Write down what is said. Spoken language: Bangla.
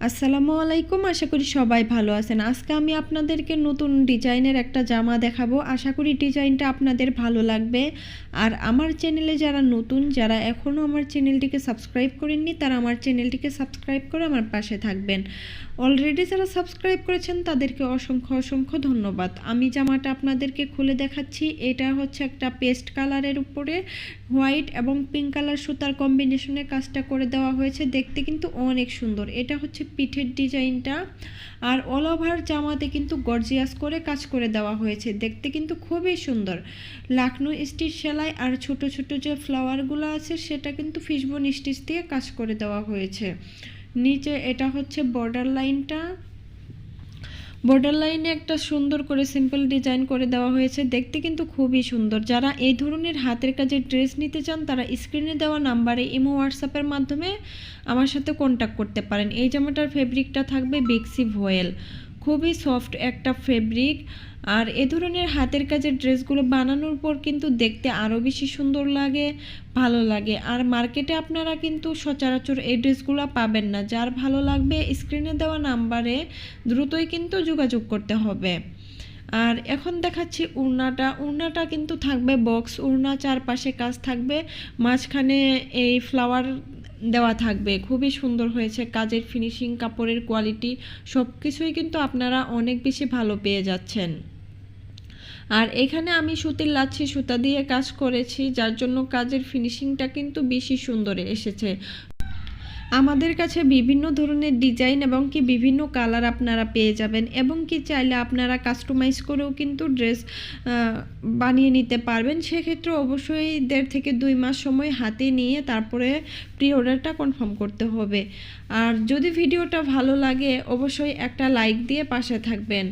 আসসালামু আলাইকুম, আশা করি সবাই ভালো আছেন। আজকে আমি আপনাদেরকে নতুন ডিজাইনের একটা জামা দেখাবো। আশা করি ডিজাইনটা আপনাদের ভালো লাগবে। আর আমার চ্যানেলে যারা নতুন, যারা এখনও আমার চ্যানেলটিকে সাবস্ক্রাইব করেননি, তারা আমার চ্যানেলটিকে সাবস্ক্রাইব করে আমার পাশে থাকবেন। অলরেডি যারা সাবস্ক্রাইব করেছেন, তাদেরকে অসংখ্য অসংখ্য ধন্যবাদ। আমি জামাটা আপনাদেরকে খুলে দেখাচ্ছি। এটা হচ্ছে একটা পেস্ট কালারের উপরে হোয়াইট এবং পিঙ্ক কালার সুতার কম্বিনেশনে কাজটা করে দেওয়া হয়েছে। দেখতে কিন্তু অনেক সুন্দর। এটা হচ্ছে পিঠের ডিজাইনটা আর অল ওভার জামাতে কিন্তু গর্জিয়াস করে কাজ করে দেওয়া হয়েছে। দেখতে কিন্তু খুবই সুন্দর। লাকনো স্টিচ সেলাই আর ছোট ছোট যে ফ্লাওয়ারগুলো আছে, সেটা কিন্তু ফিশবোন স্টিচ দিয়ে কাজ করে দেওয়া হয়েছে। নিচে এটা হচ্ছে বর্ডার লাইনটা বর্ডার লাইনে একটা সুন্দর করে সিম্পল ডিজাইন করে দেওয়া হয়েছে। দেখতে কিন্তু খুবই সুন্দর। যারা এই ধরনের হাতের কাজের ড্রেস নিতে চান, তারা স্ক্রিনে দেওয়া নাম্বারে ইমো হোয়াটসঅ্যাপের মাধ্যমে আমার সাথে কন্ট্যাক্ট করতে পারেন। এই জামাটার ফেব্রিকটা থাকবে বিক্সি ভয়েল খুবই সফট একটা ফেব্রিক আর এ ধরনের হাতের কাজের ড্রেসগুলো বানানোর পর কিন্তু দেখতে আরও বেশি সুন্দর লাগে, ভালো লাগে। আর মার্কেটে আপনারা কিন্তু সচরাচর এই ড্রেসগুলো পাবেন না। যার ভালো লাগবে স্ক্রিনে দেওয়া নাম্বারে দ্রুতই কিন্তু যোগাযোগ করতে হবে। আর এখন দেখাচ্ছি উড়নাটা। উড়নাটা কিন্তু থাকবে বক্স উড়না চারপাশে কাজ থাকবে। মাঝখানে এই ফ্লাওয়ার দেওয়া থাকবে। খুবই সুন্দর হয়েছে। কাজের ফিনিশিং কাপড়ের কোয়ালিটি সব কিছুই কিন্তু আপনারা অনেক বেশি ভালো পেয়ে যাচ্ছেন। আর এখানে আমি সুতির লাচ্ছি, সুতা দিয়ে কাজ করেছি, যার জন্য কাজের ফিনিশিংটা কিন্তু বেশি সুন্দরে এসেছে। আমাদের কাছে বিভিন্ন ধরনের ডিজাইন এবং কি বিভিন্ন কালার আপনারা পেয়ে যাবেন এবং কি চাইলে আপনারা কাস্টমাইজ করেও কিন্তু ড্রেস বানিয়ে নিতে পারবেন। সেক্ষেত্রে অবশ্যই দেড় থেকে দুই মাস সময় হাতে নিয়ে তারপরে প্রি অর্ডারটা কনফার্ম করতে হবে। আর যদি ভিডিওটা ভালো লাগে, অবশ্যই একটা লাইক দিয়ে পাশে থাকবেন।